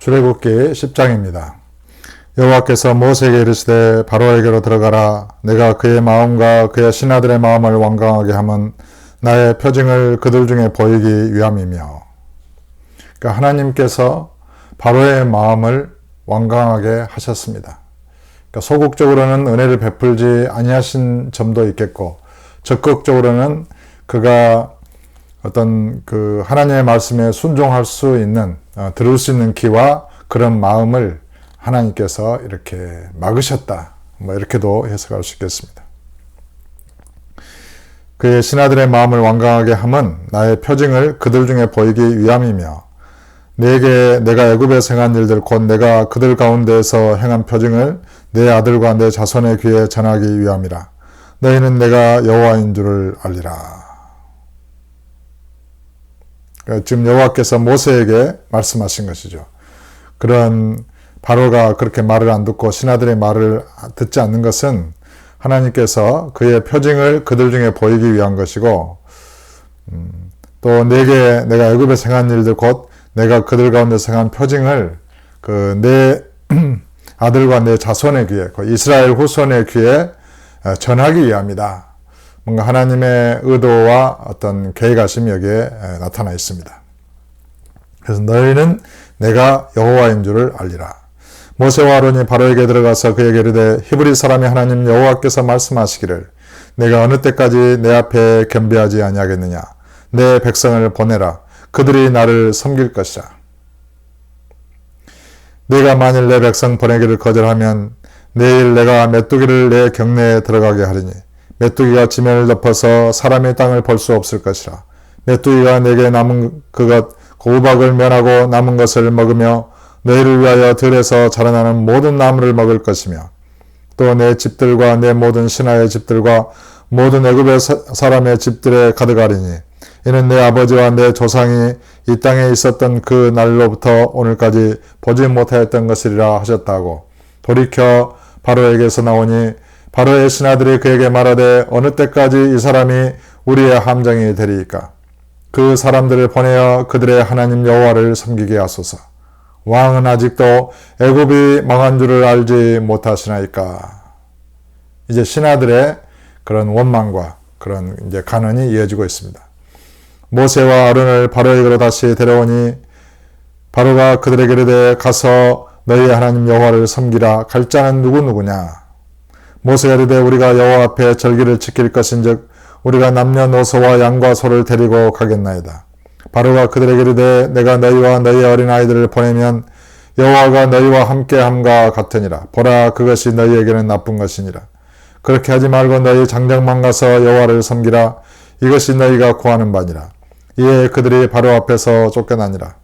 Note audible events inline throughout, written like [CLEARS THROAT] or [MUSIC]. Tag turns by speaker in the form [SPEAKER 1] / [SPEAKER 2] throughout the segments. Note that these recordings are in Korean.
[SPEAKER 1] 출애굽기 10장입니다. 여호와께서 모세에게 이르시되 바로에게로 들어가라 내가 그의 마음과 그의 신하들의 마음을 완강하게 하면 나의 표징을 그들 중에 보이기 위함이며 그러니까 하나님께서 바로의 마음을 완강하게 하셨습니다. 그러니까 소극적으로는 은혜를 베풀지 아니하신 점도 있겠고 적극적으로는 그가 어떤 그 하나님의 말씀에 순종할 수 있는 어, 들을 수 있는 귀와 그런 마음을 하나님께서 이렇게 막으셨다. 뭐 이렇게도 해석할 수 있겠습니다. 그의 신하들의 마음을 완강하게 함은 나의 표징을 그들 중에 보이기 위함이며 내게 내가 애굽에 행한 일들 곧 내가 그들 가운데에서 행한 표징을 내 아들과 내 자손의 귀에 전하기 위함이라. 너희는 내가 여호와인 줄을 알리라. 그러니까 지금 여호와께서 모세에게 말씀하신 것이죠. 그런 바로가 그렇게 말을 안 듣고 신하들의 말을 듣지 않는 것은 하나님께서 그의 표징을 그들 중에 보이기 위한 것이고 음, 또 내게 내가 애굽에 생한 일들 곧 내가 그들 가운데 생한 표징을 그 내 [CLEARS THROAT] 아들과 내 자손의 귀에 그 이스라엘 후손의 귀에 어, 전하기 위함이다. 뭔가 하나님의 의도와 어떤 계획하심이 여기에 나타나 있습니다. 그래서 너희는 내가 여호와인 줄을 알리라. 모세와 아론이 바로에게 들어가서 그에게 이르되 히브리 사람이 하나님 여호와께서 말씀하시기를 내가 어느 때까지 내 앞에 겸비하지 아니하겠느냐 내 백성을 보내라 그들이 나를 섬길 것이라 내가 만일 내 백성 보내기를 거절하면 내일 내가 메뚜기를 내 경내에 들어가게 하리니 메뚜기가 지면을 덮어서 사람의 땅을 볼 수 없을 것이라. 메뚜기가 내게 남은 그것 고박을 면하고 남은 것을 먹으며 너희를 위하여 들에서 자라나는 모든 나무를 먹을 것이며 또 내 집들과 내 모든 신하의 집들과 모든 애굽의 사람의 집들에 가득하리니 이는 내 아버지와 내 조상이 이 땅에 있었던 그 날로부터 오늘까지 보지 못하였던 것이리라 하셨다고 돌이켜 바로에게서 나오니 바로의 신하들이 그에게 말하되 어느 때까지 이 사람이 우리의 함정이 되리이까? 그 사람들을 보내어 그들의 하나님 여호와를 섬기게 하소서. 왕은 아직도 애굽이 망한 줄을 알지 못하시나이까? 이제 신하들의 그런 원망과 그런 이제 간언이 이어지고 있습니다. 모세와 아론을 바로에게로 다시 데려오니 바로가 그들에게 이르되 가서 너희 하나님 여호와를 섬기라. 갈 자는 누구 누구냐 모세가 이르되 우리가 여호와 앞에 절기를 지킬 것인즉 우리가 남녀노소와 양과 소를 데리고 가겠나이다. 바로가 그들에게 이르되 내가 너희와 너희 어린 아이들을 보내면 여호와가 너희와 함께함과 같으니라. 보라 그것이 너희에게는 나쁜 것이니라. 그렇게 하지 말고 너희 장장만 가서 여호와를 섬기라. 이것이 너희가 구하는 바니라. 이에 그들이 바로 앞에서 쫓겨나니라.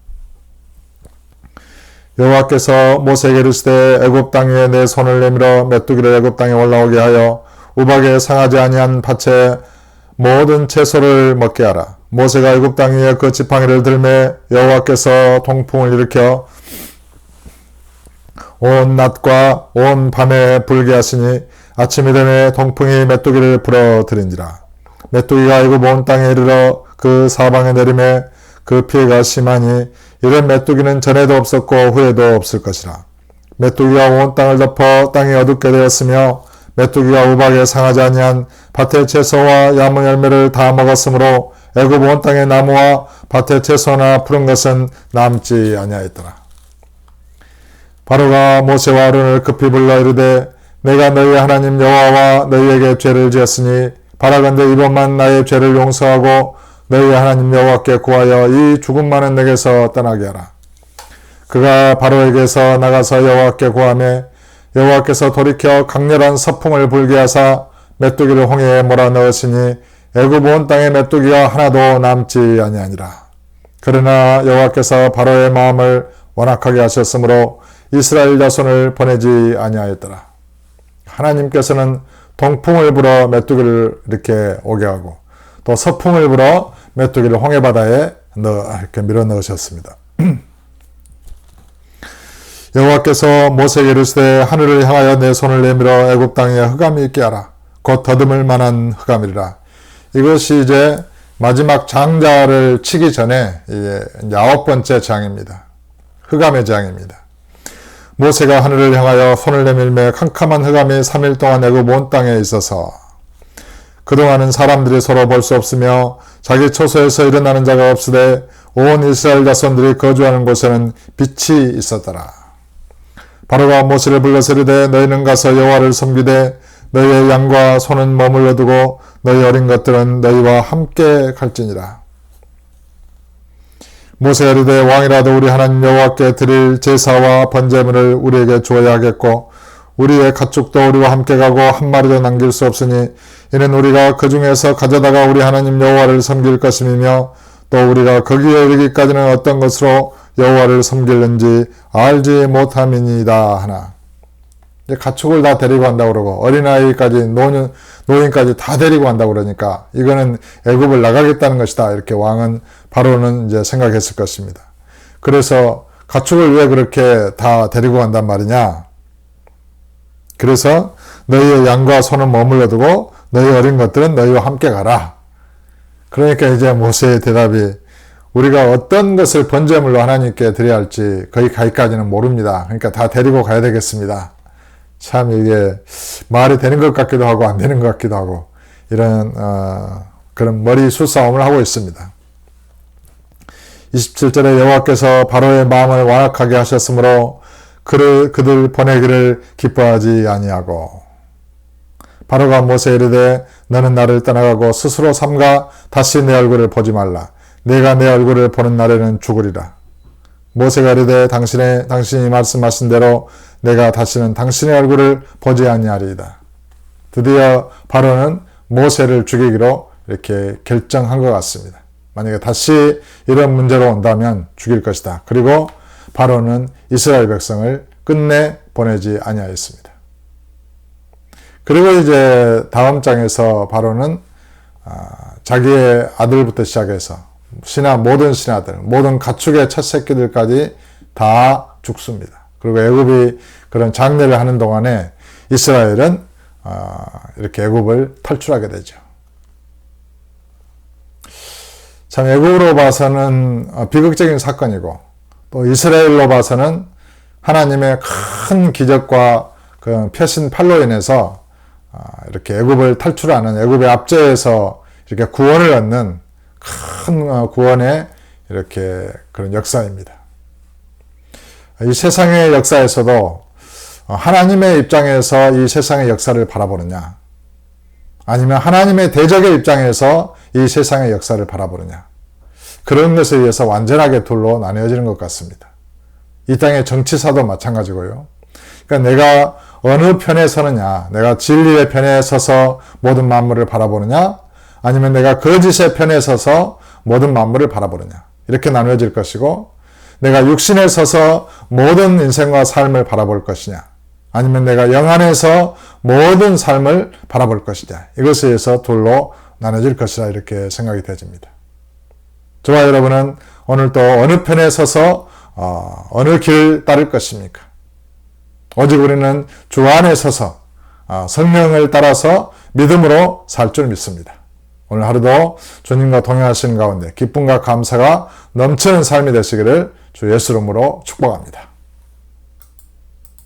[SPEAKER 1] 여호와께서 모세에게 이르시되 애굽 땅 위에 내 손을 내밀어 메뚜기를 애굽 땅에 올라오게 하여 우박에 상하지 아니한 밭에 모든 채소를 먹게 하라. 모세가 애굽 땅 위에 그 지팡이를 들매 여호와께서 동풍을 일으켜 온 낮과 온 밤에 불게 하시니 아침이 되매 동풍이 메뚜기를 불어들인지라. 메뚜기가 애굽 온 땅에 이르러 그 사방에 내림에 그 피해가 심하니 이런 메뚜기는 전에도 없었고 후에도 없을 것이라. 메뚜기가 온 땅을 덮어 땅이 어둡게 되었으며 메뚜기가 우박에 상하지 아니한 밭의 채소와 야무 열매를 다 먹었으므로 애굽 온 땅의 나무와 밭의 채소나 푸른 것은 남지 아니하였더라. 바로가 모세와 아론을 급히 불러 이르되 내가 너희 하나님 여호와와 너희에게 죄를 지었으니 바라건대 이번만 나의 죄를 용서하고 너희 하나님 여호와께 구하여 이 죽음 많은 내게서 떠나게 하라. 그가 바로에게서 나가서 여호와께 구하며 여호와께서 돌이켜 강렬한 서풍을 불게 하사 메뚜기를 홍해에 몰아넣으시니 애굽 온 땅에 메뚜기가 하나도 남지 아니하니라. 그러나 여호와께서 바로의 마음을 완악하게 하셨으므로 이스라엘 자손을 보내지 아니하였더라. 하나님께서는 동풍을 불어 메뚜기를 이렇게 오게 하고 또 서풍을 불어 메뚜기를 홍해바다에 넣어 이렇게 밀어 넣으셨습니다. [CLEARS THROAT] 여호와께서 모세에게 이르시되 하늘을 향하여 내 손을 내밀어 애굽 땅에 흑암이 있게 하라. 곧 더듬을 만한 흑암이라. 이것이 이제 마지막 장자를 치기 전에 이제 아홉 번째 장입니다. 흑암의 재앙입니다. 모세가 하늘을 향하여 손을 내밀매 캄캄한 흑암이 3일 동안 애굽 온 땅에 있어서 그동안은 사람들이 서로 볼 수 없으며 자기 처소에서 일어나는 자가 없으되 온 이스라엘 자손들이 거주하는 곳에는 빛이 있었더라. 바로가 모세를 불러서 이르되 너희는 가서 여호와를 섬기되 너희의 양과 소는 머물러 두고 너희 어린 것들은 너희와 함께 갈지니라. 모세가 이르되 왕이라도 우리 하나님 여호와께 드릴 제사와 번제물을 우리에게 주어야 하겠고 우리의 가축도 우리와 함께 가고 한 마리도 남길 수 없으니 이는 우리가 그 중에서 가져다가 우리 하나님 여호와를 섬길 것임이며 또 우리가 거기에 이르기까지는 어떤 것으로 여호와를 섬길는지 알지 못함이니이다 하나. 이제 가축을 다 데리고 간다고 그러고 어린아이까지 노인, 노인까지 다 데리고 간다고 그러니까 이거는 애굽을 나가겠다는 것이다. 이렇게 왕은 바로는 이제 생각했을 것입니다. 그래서 가축을 왜 그렇게 다 데리고 간단 말이냐? 그래서 너희의 양과 소는 머물러 두고 너희 어린 것들은 너희와 함께 가라. 그러니까 이제 모세의 대답이 우리가 어떤 것을 번제물로 하나님께 드려야 할지 거기까지는 모릅니다. 그러니까 다 데리고 가야 되겠습니다. 참 이게 말이 되는 것 같기도 하고 안 되는 것 같기도 하고 이런 어, 그런 머리 수싸움을 하고 있습니다. 27절에 여호와께서 바로의 마음을 완악하게 하셨으므로 그를 그들 보내기를 기뻐하지 아니하고 바로가 모세 이르되 너는 나를 떠나가고 스스로 삼가 다시 내 얼굴을 보지 말라 내가 내 얼굴을 보는 날에는 죽으리라 모세가 이르되 당신의 당신이 말씀하신 대로 내가 다시는 당신의 얼굴을 보지 아니하리이다. 드디어 바로는 모세를 죽이기로 이렇게 결정한 것 같습니다. 만약에 다시 이런 문제로 온다면 죽일 것이다. 그리고 바로는 이스라엘 백성을 끝내 보내지 아니하였습니다. 그리고 이제 다음 장에서 바로는 아, 자기의 아들부터 시작해서 신하 모든 신하들, 모든 가축의 첫 새끼들까지 다 죽습니다. 그리고 애굽이 그런 장례를 하는 동안에 이스라엘은 아, 이렇게 애굽을 탈출하게 되죠. 참 애굽으로 봐서는 어, 비극적인 사건이고 또 이스라엘로 봐서는 하나님의 큰 기적과 그 표신 팔로 인해서 아, 이렇게 애굽을 탈출하는 애굽의 압제에서 이렇게 구원을 얻는 큰 어, 구원의 이렇게 그런 역사입니다. 이 세상의 역사에서도 어, 하나님의 입장에서 이 세상의 역사를 바라보느냐, 아니면 하나님의 대적의 입장에서 이 세상의 역사를 바라보느냐, 그런 것에 의해서 완전하게 둘로 나뉘어지는 것 같습니다. 이 땅의 정치사도 마찬가지고요. 그러니까 내가 어느 편에 서느냐, 내가 진리의 편에 서서 모든 만물을 바라보느냐, 아니면 내가 거짓의 편에 서서 모든 만물을 바라보느냐. 이렇게 나누어질 것이고, 내가 육신에 서서 모든 인생과 삶을 바라볼 것이냐. 아니면 내가 영 안에서 모든 삶을 바라볼 것이냐. 이것에 의해서 둘로 나눠질 것이라 이렇게 생각이 되집니다. 저와 여러분은 오늘 또 어느 편에 서서 어, 느 길을 따를 것입니까? 오직 우리는 주 안에 서서 어, 성령을 따라서 믿음으로 살 줄 믿습니다. 오늘 하루도 주님과 동행하시는 가운데 기쁨과 감사가 넘치는 삶이 되시기를 주 예수 이름으로 축복합니다.